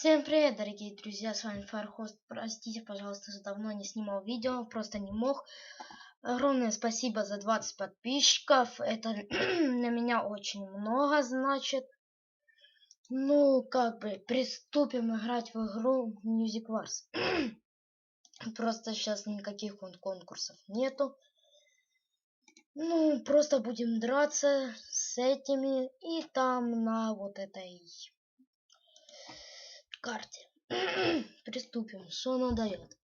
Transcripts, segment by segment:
Всем привет, дорогие друзья, с вами Фархост. Простите, пожалуйста, за давно не снимал видео, просто не мог. Огромное спасибо за 20 подписчиков, это на меня очень много значит. Ну, как бы, приступим играть в игру Music Wars. просто сейчас никаких конкурсов нету. Ну, просто будем драться с этими и там на вот этой карте. Приступим. Что она дает?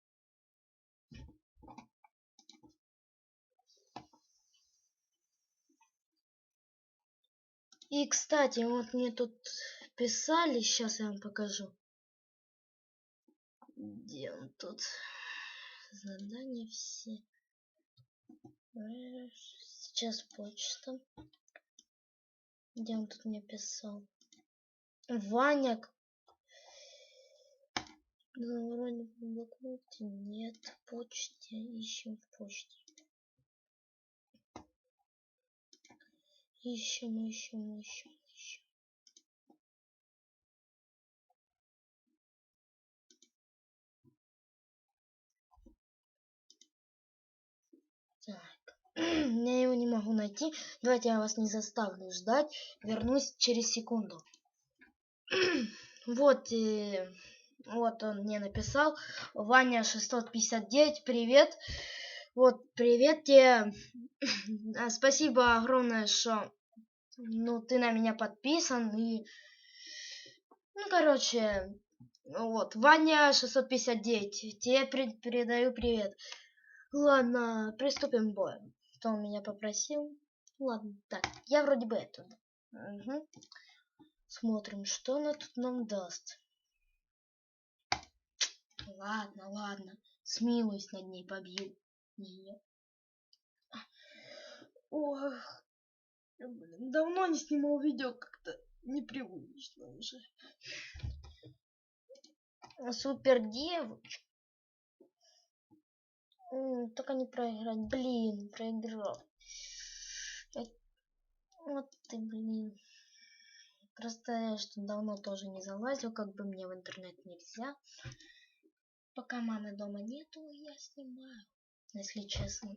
И, кстати, вот мне тут писали, сейчас я вам покажу. Где он тут? Задания все. Сейчас почта. Где он тут мне писал? Ваня ну, вроде в блокноте нет. Почте. Ищем в почте. Ищем, ищем, ищем, ищем. Так. Я его не могу найти. Давайте я вас не заставлю ждать. Вернусь через секунду. вот. Э вот он мне написал. Ваня 659, привет. Вот, привет тебе. Спасибо огромное, что ну, ты на меня подписан. И, ну, короче, вот, Ваня 659, тебе передаю привет. Ладно, приступим к бою. Кто он меня попросил? Ладно, так, я вроде бы это. Угу. Смотрим, что она тут нам даст. Ладно, ладно. Смилуюсь над ней, побью ее. Ох, давно не снимал видео, как-то непривычно уже. Супер девочка. Только не проиграть. Блин, проиграл. Вот ты, блин. Просто что давно тоже не залазил, как бы мне в интернет нельзя. Пока мамы дома нету, я снимаю, если честно.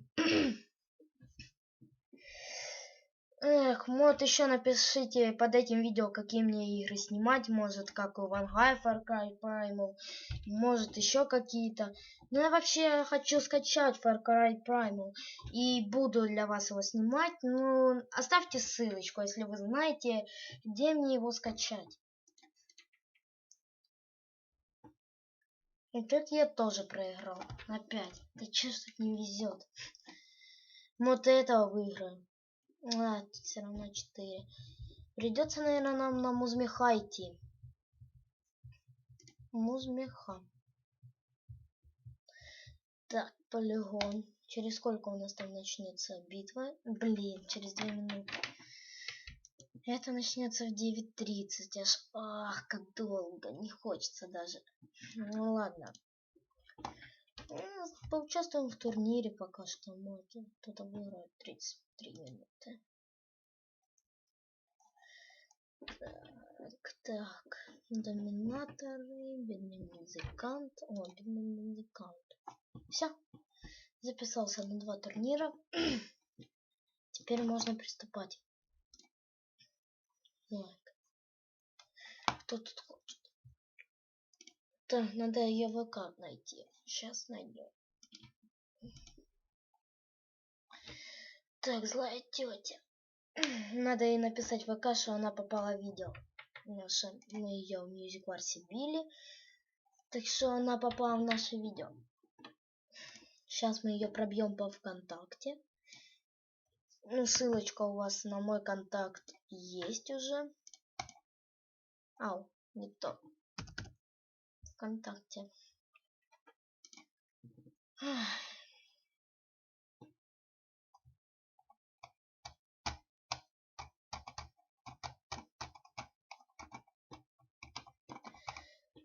Эх, вот еще напишите под этим видео, какие мне игры снимать. Может, как у Вангай, Far Cry Primal. Может, еще какие-то. Ну, я вообще хочу скачать Far Cry Primal. И буду для вас его снимать. Ну, оставьте ссылочку, если вы знаете, где мне его скачать. И тут я тоже проиграл. Опять. Да че не везет? Вот этого выиграем. А, тут все равно 4. Придется, наверное, нам на Музмеха идти. Музмеха. Так, полигон. Через сколько у нас там начнется битва? Блин, через 2 минуты. Это начнется в 9.30. Аж, ах, как долго. Не хочется даже. Ну ладно. Поучаствуем в турнире пока что. Может, кто-то выиграет 33 минуты. Так, так. Доминаторы, бедный музыкант. О, бедный музыкант. Все. Записался на два турнира. Теперь можно приступать. Так. Кто тут хочет? Так, надо ее ВК найти. Сейчас найдем. Так, злая тетя. Надо ей написать в ВК, что она попала в видео. Наше, мы ее в Music Wars били. Так что она попала в наше видео. Сейчас мы ее пробьем по ВКонтакте. Ну, ссылочка у вас на мой контакт есть уже. Ау, не то. Вконтакте.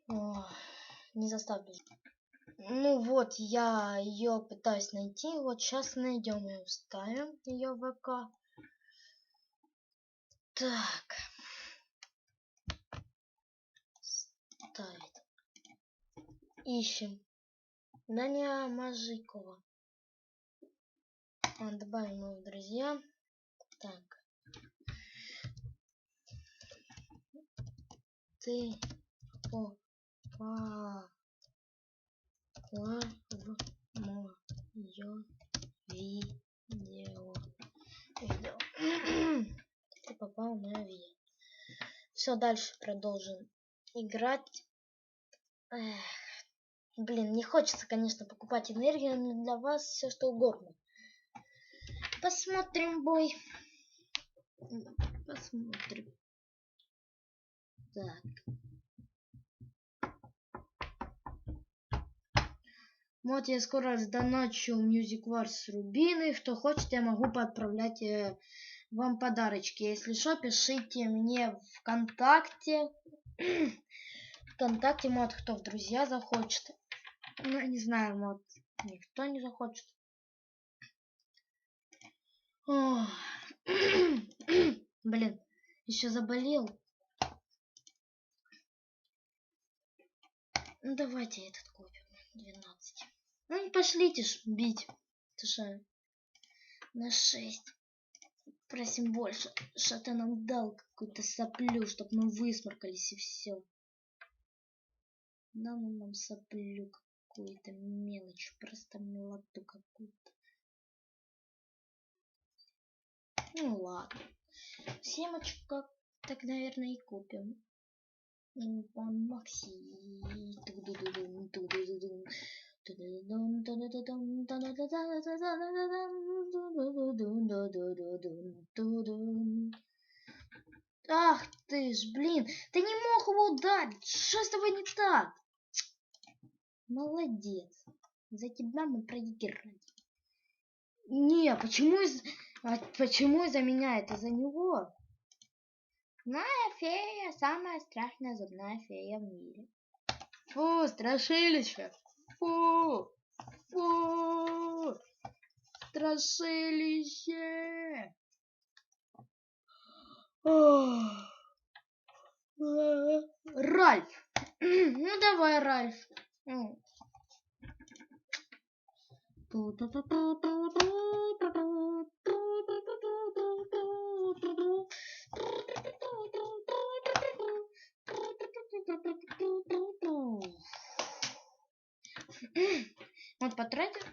О, не заставлю. Ну вот, я ее пытаюсь найти. Вот сейчас найдем ее, вставим ее в ВК. Так. ставит. Ищем. Даня Мажикова. А, добавим его в друзья. Так. Ты попала в видео. видео. Ты попал в мое видео. Все, дальше продолжим играть. Эх. Блин, не хочется, конечно, покупать энергию, но для вас все что угодно. Посмотрим бой. Посмотрим. Так. Вот я скоро сдоначу Music Wars Рубины. Кто хочет, я могу поотправлять э, вам подарочки. Если что, пишите мне ВКонтакте. ВКонтакте, мод, кто в друзья захочет. Ну, не знаю, мод, никто не захочет. Блин, еще заболел. Ну давайте этот купим. 12. Ну не пошлите ж бить. Ты На 6. Просим больше. Что ты нам дал какую-то соплю, чтобы мы высморкались и все. Он нам соплю какую-то мелочь. Просто милоту какую-то. Ну ладно. Семочка так, наверное, и купим. Пан Макси. Ах ты ж, блин, ты не мог его ударить. Что с тобой не так? Молодец. За тебя мы проиграли. Не, почему из... А почему из-за меня? Это за него. Зубная фея самая страшная зубная фея в мире. Фу, страшилище. Фу, фу, страшилище. Ральф. Ну давай, Ральф. Вот потратил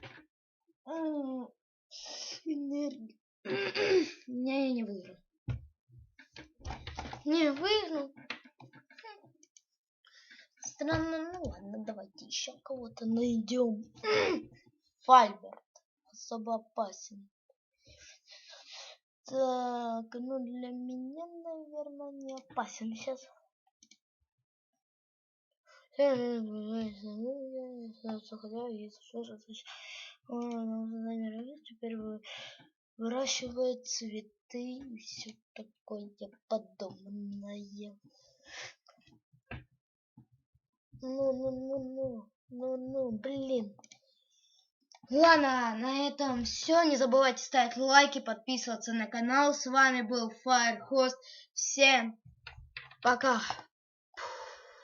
энергию. Не, я не выиграл. Не выиграл. Странно, ну ладно, давайте еще кого-то найдем. Фальберт особо опасен. Так, ну для меня, наверное, не опасен сейчас. Теперь выращивает цветы и все такое подобное. Ну, ну, ну, ну, ну, ну, блин. Ладно, на этом все. Не забывайте ставить лайки, подписываться на канал. С вами был Firehost. Всем пока.